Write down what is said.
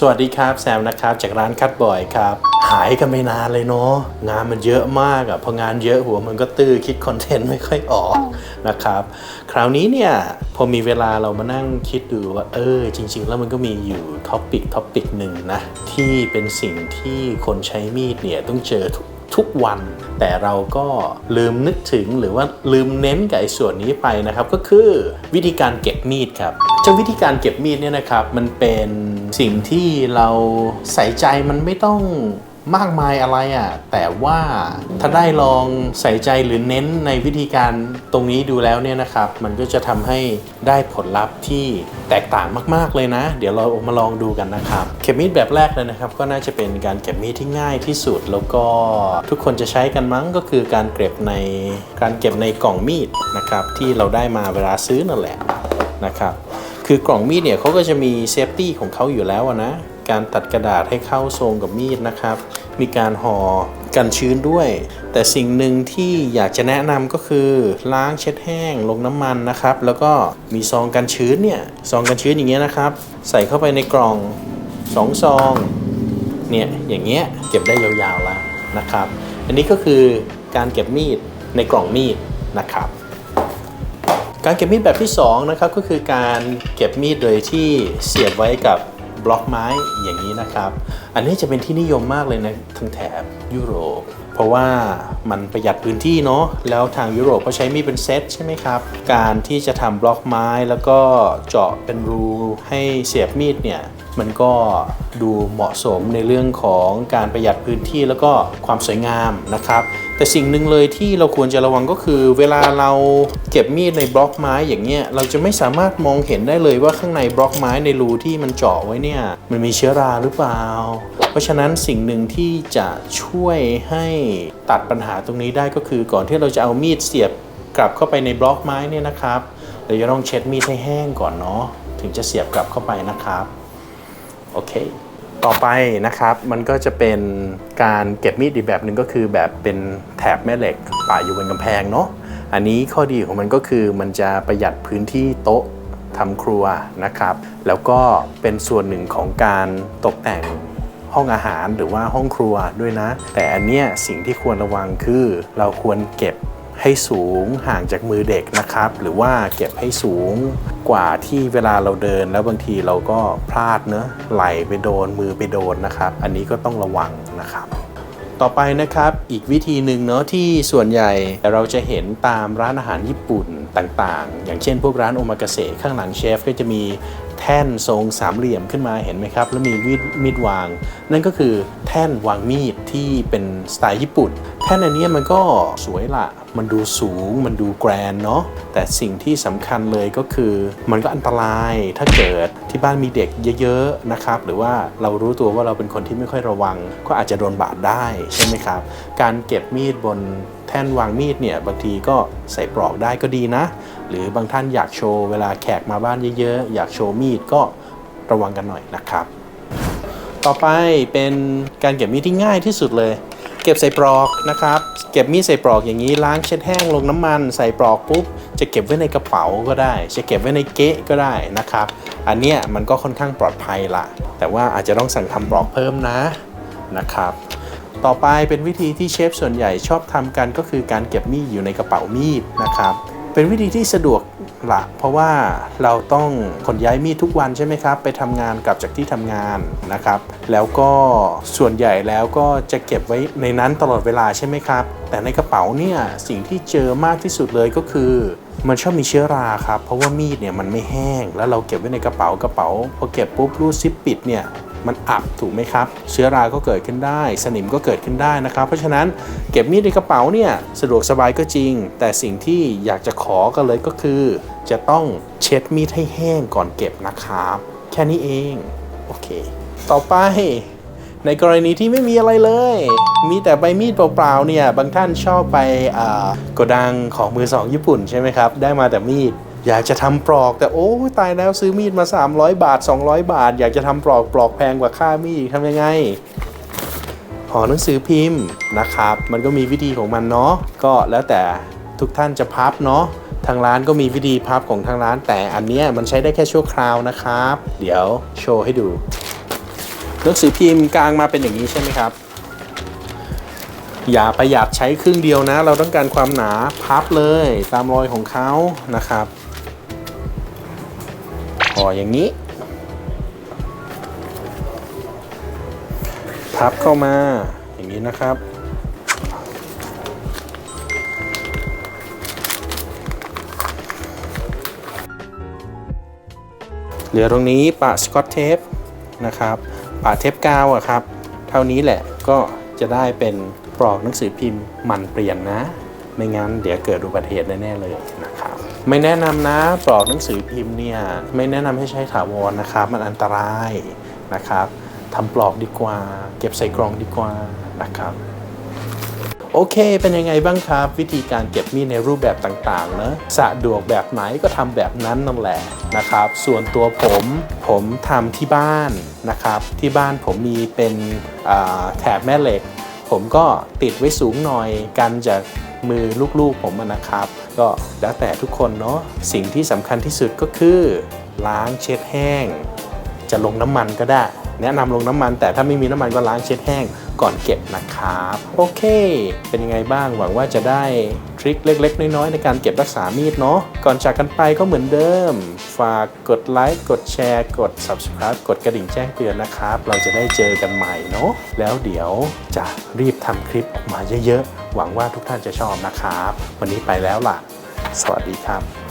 สวัสดีครับแซมนะครับ จากร้านคัดบ่อยครับ หายกันไม่นานเลยเนาะงานมันเยอะมากอะ่ะพองานเยอะหัวมันก็ตื้อคิดคอนเทนต์ไม่ค่อยออกนะครับ คราวนี้เนี่ยพอมีเวลาเรามานั่งคิดดูว่าเออจริง ๆ แล้วมันก็มีอยู่ท็อปิกท็อปิกหนึ่งนะ ที่เป็นสิ่งที่คนใช้มีดเนี่ยต้องเจอทุก ทุกวัน แต่เราก็ลืมนึกถึงหรือว่าลืมเน้นกับไอ้ส่วนนี้ไปนะครับก็คือวิธีการเก็บมีดครับเจ้าวิธีการเก็บมีดเนี่ยนะครับมันเป็นสิ่งที่เราใส่ใจมันไม่ต้อง มากมายอะไรอะ่ะ แต่ว่าถ้าได้ลองใส่ใจหรือเน้นในวิธีการตรงนี้ดูแล้วเนี่ยนะครับ มันก็จะทำให้ได้ผลลัพธ์ที่แตกต่างมากๆเลยนะ เดี๋ยวเรามาลองดูกันนะครับเก็บมีดแบบแรกเลยนะครับ ก็น่าจะเป็นการเก็บมีดที่ง่ายที่สุด แล้วก็ทุกคนจะใช้กันมั้งก็คือการเก็บในการเก็บในกล่องมีดนะครับที่เราได้มาเวลาซื้อนั่นแหละนะครับคือกล่องมีดเนี่ยเขาก็จะมีเซฟตี้ของเขาอยู่แล้วนะ การตัดกระดาษให้เข้าทรงกับมีดนะครับ มีการห่อกันชื้นด้วย แต่สิ่งหนึ่งที่อยากจะแนะนำก็คือล้างเช็ดแห้งลงน้ำมันนะครับ แล้วก็มีซองกันชื้นเนี่ยซองกันชื้นอย่างเงี้ยนะครับ ใส่เข้าไปในกล่องสองซองเนี่ยอย่างเงี้ยเก็บได้ยาวๆแล้วนะครับ อันนี้ก็คือการเก็บมีดในกล่องมีดนะครับ การเก็บมีดแบบที่2นะครับก็คือการเก็บมีดโดยที่เสียบไว้กับ บล็อกไม้อย่างนี้นะครับ อันนี้จะเป็นที่นิยมมากเลยนะทางแถบยุโรป เพราะว่ามันประหยัดพื้นที่เนาะแล้วทางยุโรปเขาใช้มีดเป็นเซตใช่ไหมครับ การที่จะทำบล็อกไม้แล้วก็เจาะเป็นรูให้เสียบมีดเนี่ยมันก็ดูเหมาะสมในเรื่องของการประหยัดพื้นที่แล้วก็ความสวยงามนะครับ แต่สิ่งหนึ่งเลยที่เราควรจะระวังก็คือ เวลาเราเก็บมีดในบล็อกไม้อย่างเงี้ยเราจะไม่สามารถมองเห็นได้เลยว่าข้างในบล็อกไม้ในรูที่มันเจาะไว้เนี่ยมันมีเชื้อราหรือเปล่า ราะฉะนั้นสิ่งหนึ่งที่จะช่วยให้ตัดปัญหาตรงนี้ได้ก็คือก่อนที่เราจะเอามีดเสียบกลับเข้าไปในบล็อกไม้เนี่ยนะครับเราจะต้องเช็ดมีดให้แห้งก่อนเนาะถึงจะเสียบกลับเข้าไปนะครับโอเคต่อไปนะครับมันก็จะเป็นการเก็บมีดอีกแบบหนึ่งก็คือแบบเป็นแถบแม่เหล็กป่าอยู่บนกำแพงเนาะอันนี้ข้อดีของมันก็คือมันจะประหยัดพื้นที่โต๊ะทำครัวนะครับ แล้วก็เป็นส่วนหนึ่งของการตกแต่ง ห้องอาหารหรือว่าห้องครัวด้วยนะ แต่อันเนี้ยสิ่งที่ควรระวังคือเราควรเก็บให้สูงห่างจากมือเด็กนะครับ หรือว่าเก็บให้สูงกว่าที่เวลาเราเดิน แล้วบางทีเราก็พลาดเนอะไหลไปโดนมือไปโดนนะครับ อันนี้ก็ต้องระวังนะครับต่อไปนะครับอีกวิธีหนึ่งเนาะที่ส่วนใหญ่เราจะเห็นตามร้านอาหารญี่ปุ่นต่างๆ อย่างเช่นพวกร้านโอมากาเสะข้างหลังเชฟก็จะมี แท่นทรงสามเหลี่ยมขึ้นมาเห็นไหมครับ แล้วมีมีดมีดวาง นั่นก็คือแท่นวางมีดที่เป็นสไตล์ญี่ปุ่น แท่นอันนี้มันก็สวยละมันดูสูงมันดูแกรนเนาะแต่สิ่งที่สำคัญเลยก็คือ มันก็อันตรายถ้าเกิดที่บ้านมีเด็กเยอะๆนะครับ หรือว่าเรารู้ตัวว่าเราเป็นคนที่ไม่ค่อยระวัง ก็อาจจะโดนบาดได้ใช่ไหมครับ การเก็บมีดบนแท่นวางมีดเนี่ยบางทีก็ใส่ปลอกได้ก็ดีนะ หรือบางท่านอยากโชว์เวลาแขกมาบ้านเยอะๆ อยากโชว์มีดก็ระวังกันหน่อยนะครับ ต่อไปเป็นการเก็บมีดที่ง่ายที่สุดเลย เก็บใส่ปลอกนะครับ เก็บมีดใส่ปลอกอย่างนี้ล้างเช็ดแห้งลงน้ำมันใส่ปลอกปุ๊บจะเก็บไว้ในกระเป๋าก็ได้ จะเก็บไว้ในเก๊ะก็ได้นะครับ อันเนี้ยมันก็ค่อนข้างปลอดภัยละแต่ว่าอาจจะต้องสั่งทำปลอกเพิ่มนะนะครับต่อไปเป็นวิธีที่เชฟส่วนใหญ่ชอบทำกันก็คือการเก็บมีดอยู่ในกระเป๋ามีดนะครับ เป็นวิธีที่สะดวกละเพราะว่าเราต้องขนย้ายมีดทุกวันใช่ไหมครับ ไปทำงานกลับจากที่ทำงานนะครับ แล้วก็ส่วนใหญ่แล้วก็จะเก็บไว้ในนั้นตลอดเวลาใช่ไหมครับ แต่ในกระเป๋าเนี่ยสิ่งที่เจอมากที่สุดเลยก็คือมันชอบมีเชื้อราครับ เพราะว่ามีดเนี่ยมันไม่แห้ง แล้วเราเก็บไว้ในกระเป๋ากระเป๋าพอเก็บปุ๊บรูดซิปปิดเนี่ย มันอับถูกไหมครับ เชื้อราก็เกิดขึ้นได้ สนิมก็เกิดขึ้นได้นะครับ เพราะฉะนั้นเก็บมีดในกระเป๋าเนี่ยสะดวกสบายก็จริง แต่สิ่งที่อยากจะขอกันเลยก็คือ จะต้องเช็ดมีดให้แห้งก่อนเก็บนะครับ แค่นี้เองโอเค ต่อไปในกรณีที่ไม่มีอะไรเลย มีแต่ใบมีดเปล่าๆเนี่ย บางท่านชอบไปอ่ากดังของมือสองญี่ปุ่นใช่ไหมครับ ได้มาแต่มีด อยากจะทำปลอกแต่โอ้ตายแล้วซื้อมีดมา 300 บาท 200 บาท อยากจะทำปลอกปลอกแพงกว่าค่ามีดทำยังไงหอหนังสือพิมพ์นะครับ มันก็มีวิธีของมันเนาะก็แล้วแต่ทุกท่านจะพับเนาะทางร้านก็มีวิธีพับของทางร้าน แต่อันเนี้ยมันใช้ได้แค่ชั่วคราวนะครับ เดี๋ยวโชว์ให้ดูหนังสือพิมพ์กลางมาเป็นอย่างนี้ใช่ไหมครับ อย่าประหยัดใช้ครึ่งเดียวนะ เราต้องการความหนาพับเลยตามรอยของเขานะครับ ห่ออย่างนี้ พับเข้ามาอย่างนี้นะครับ เหลือตรงนี้ปะสกอตเทปนะครับปะเทปกาวอะครับ เท่านี้แหละก็จะได้เป็นปลอกหนังสือพิมพ์หมันเปลี่ยนนะ ไม่งั้นเดี๋ยวเกิดอุบัติเหตุแน่ ๆ เลยนะ ไม่แนะนำนะปลอกหนังสือพิมพ์เนี่ยไม่แนะนำให้ใช้ถาวรนะครับ มันอันตรายนะครับทำปลอกดีกว่า เก็บใส่กล่องดีกว่านะครับโอเค เป็นยังไงบ้างครับ วิธีการเก็บมีดในรูปแบบต่างๆเนะสะดวกแบบไหนก็ทำแบบนั้นนั่นแหละนะครับ ส่วนตัวผมผมทำที่บ้านนะครับ ที่บ้านผมมีเป็นแถบแม่เหล็ก ผมก็ติดไว้สูงหน่อยกันจาก มือลูกๆผมนะครับ ก็แล้วแต่ทุกคนเนาะสิ่งที่สำคัญที่สุดก็คือ ล้างเช็ดแห้ง จะลงน้ำมันก็ได้ แนะนำลงน้ำมัน แต่ถ้าไม่มีน้ำมันก็ล้างเช็ดแห้งก่อนเก็บนะครับ โอเค เป็นยังไงบ้างหวังว่าจะได้ทริคเล็ก ๆ น้อยๆในการเก็บรักษามีดเนาะก่อนจากกันไปก็เหมือนเดิม ฝากกดไลค์กดแชร์ กด subscribe กดกระดิ่งแจ้งเตือนนะครับ เราจะได้เจอกันใหม่เนาะแล้วเดี๋ยวจะรีบทำคลิปออกมาเยอะๆ หวังว่าทุกท่านจะชอบนะครับ วันนี้ไปแล้วล่ะ สวัสดีครับ